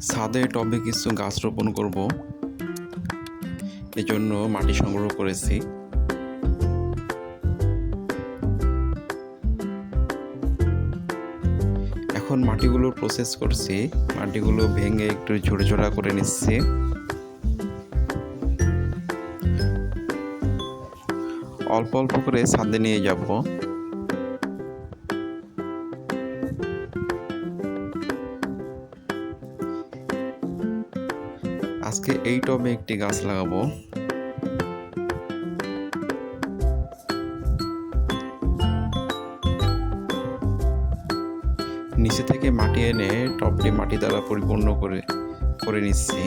ছাদে টবে কিছু গাছ রোপণ করব। এজন্য মাটি সংগ্রহ করেছি। এখন মাটিগুলো প্রসেস করছি। মাটিগুলো ভেঙে একটু ঝুড়ে ঝোড়া করে নিচ্ছি। অল্প অল্প করে ছাদে নিয়ে যাব। আজকে এই টবে একটি গাছ লাগাবো। নিচে থেকে মাটি এনে টবটি মাটি দ্বারা পরিপূর্ণ করে করে নিচ্ছি।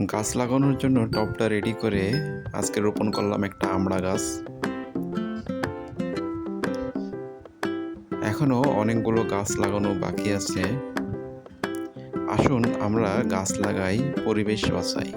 গাছ লাগানোর জন্য টপটা রেডি করে আজকে রোপণ করলাম একটা আমড়া গাছ। এখনও অনেকগুলো গাছ লাগানো বাকি আছে। আসুন আমরা গাছ লাগাই, পরিবেশ বাঁচাই